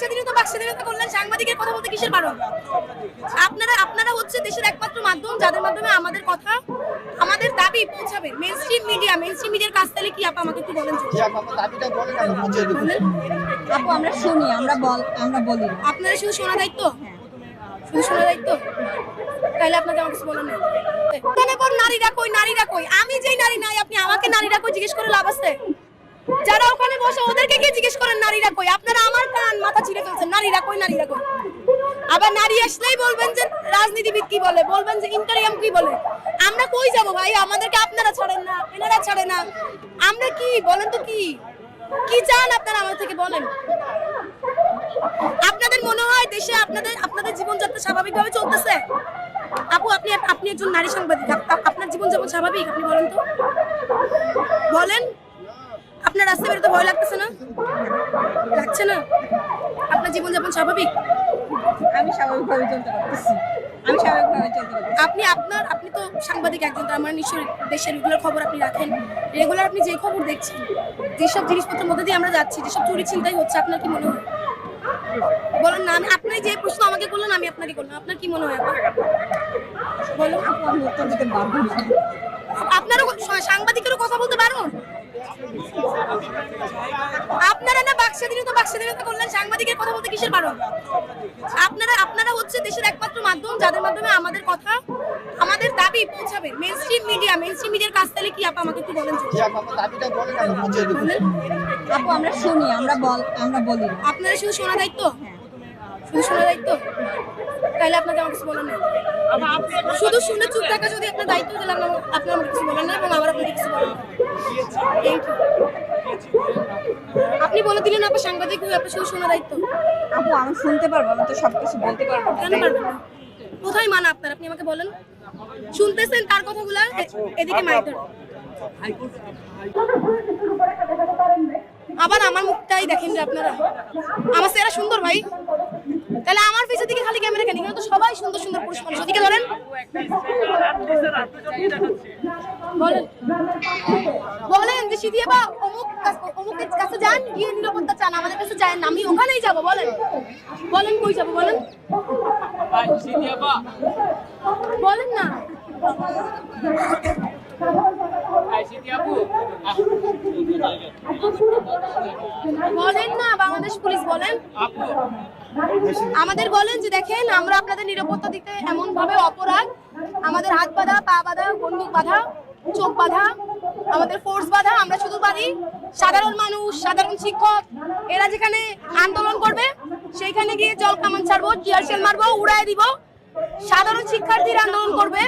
স্বাধীনতা বাক স্বাধীনতা করলেন সাংবাদিকের কথা বলতে কিসের বারণ? আপনারা আপনারা হচ্ছে দেশের একমাত্র মাধ্যম যাদের মাধ্যমে আমাদের কথা আমাদের দাবি পৌঁছাবে। Mainstream media mainstream মিডিয়ার কাছ থেকে কি আপা আমাকে একটু বলেন আপু আমার বলেন বলেন। শুনি আমরা বল আমরা বলি। আপনারা শুধু শোনা দায়িত্ব? শুধু শোনা দায়িত্ব? তাহলে আপনাকে আমার কিছু বলার নেই। নারীরা কই নারীরা কই? আমি যেই নারী নাই আপনি আমাকে নারীরা কই জিজ্ঞেস করে লাভ আছে? যারা ওখানে বসে ওদেরকে কে জিজ্ঞেস করেন, নারীরা কই? আপনারা আমার কান মাথা ছিঁড়ে ফেলছেন। নারীরা কই নারীরা কই? আবার নারী আসলেই বলবেন যে, রাজনীতিবিদ কি বলে? বলবেন যে, ইন্টারিয়াম কি বলে? আমরা কই যাব ভাই? আমাদেরকে আপনারা ছাড়েন না, এনারা ছাড়ে না। আমরা কি, বলেন তো কি? কি চান আপনারা আমার থেকে বলেন? আপনাদের মনে হয় দেশে আপনাদের আপনাদের জীবনযাত্রা স্বাভাবিকভাবে চলতেছে? আপু, আপনি আপনি একজন নারী সাংবাদিক আপ- আপ- আপনার জীবনযাপন স্বাভাবিক? আপনি বলেন তো। বলেন। আপনার রাস্তায় বেরোতে ভয় লাগতেছে না? লাগছে না? আপনার জীবনযাপন স্বাভাবিক? আমি স্বাভাবিকভাবে চলতে পারতেছি। আমি স্বাভাবিকভাবে চলতে পারতেছি। আপনি আপনার আপনি তো সাংবাদিক একজন তার মানে নিশ্চয়ই দেশের রেগুলার খবর আপনি রাখেন। রেগুলার আপনি যে খবর দেখছেন যেসব জিনিসপত্রের মধ্যে দিয়ে আমরা যাচ্ছি যেসব চুরি চিন্তাই হচ্ছে আপনার কি মনে হয়? বলুন না আমি আপনি যে প্রশ্ন আমাকে করলেন আমি আপনাকে করলাম। আপনার কি মনে হয়? বলুন। আপনারও সাংবাদিকেরও কথা বলতে পারুন? আপনারা না বাক স্বাধীনতা বাক স্বাধীনতা করলেন সাংবাদিকের কথা বলতে কিসের বারণ আপনারা আপনারা হচ্ছে দেশের একমাত্র মাধ্যম যাদের মাধ্যমে আমাদের কথা আমাদের দাবি পৌঁছাবে। Mainstream media mainstream মিডিয়ার কাছ থেকে কি আপা আমাকে একটু বলেন আপু আমার বলেন বলেন। শুনি আমরা বল আমরা বলি। আপনারা শুধু শোনা দায়িত্ব? শুধু শোনা দায়িত্ব? তাহলে আপনাকে আমার কিছু বলার নেই। শুধু শুনে চুপ থাকা যদি আপনার দায়িত্ব তাহলে আপনার আমার কিছু বলার নেই এবং আমার আপনাকে কিছু এই তো। আপনি বলে দিলেন আপনার সাংবাদিক হয়ে আপনার শুধু শোনা দায়িত্ব। আপু আমি শুনতে পারব আমি তো সব কিছু বলতে পারব। কেন পারবেন না? কোথায় মানা আপনার? আপনি আমাকে বলেন। শুনতেছেন তার কথাগুলো? এদিকে মাইক ধরে। আবার আমার মুখটাই দেখেন যে আপনারা। আমার চেহারা সুন্দর ভাই। তাহলে আমার পিছের দিকে খালি ক্যামেরা কেন? এখানে তো সবাই সুন্দর সুন্দর পুরুষ মানুষ। ওদিকে ধরেন। বলেন। বলেন যে সিদিয়ে বা অমুক কাছ- অমুকের কাছে যান গিয়ে নিরাপত্তা চান। আমাদের কাছে যায় না। আমি ওখানেই যাব বলেন। বলেন কই যাব বলেন। বলেন না। বলেন না বাংলাদেশ পুলিশ বলেন। আমাদের বলেন যে দেখেন আমরা আপনাদের নিরাপত্তা দিতে এমন ভাবে অপরাধ। আমাদের হাত বাঁধা পা বাঁধা বন্দুক বাঁধা। চোখ বাঁধা, আমাদের ফোর্স বাঁধা, আমরা শুধু পারি সাধারণ মানুষ, সাধারণ শিক্ষক, এরা যেখানে আন্দোলন করবে, সেইখানে গিয়ে জল কামান ছাড়বো টিয়ার সেল মারবো, উড়ায় দিব। সাধারণ শিক্ষার্থীরা আন্দোলন করবে।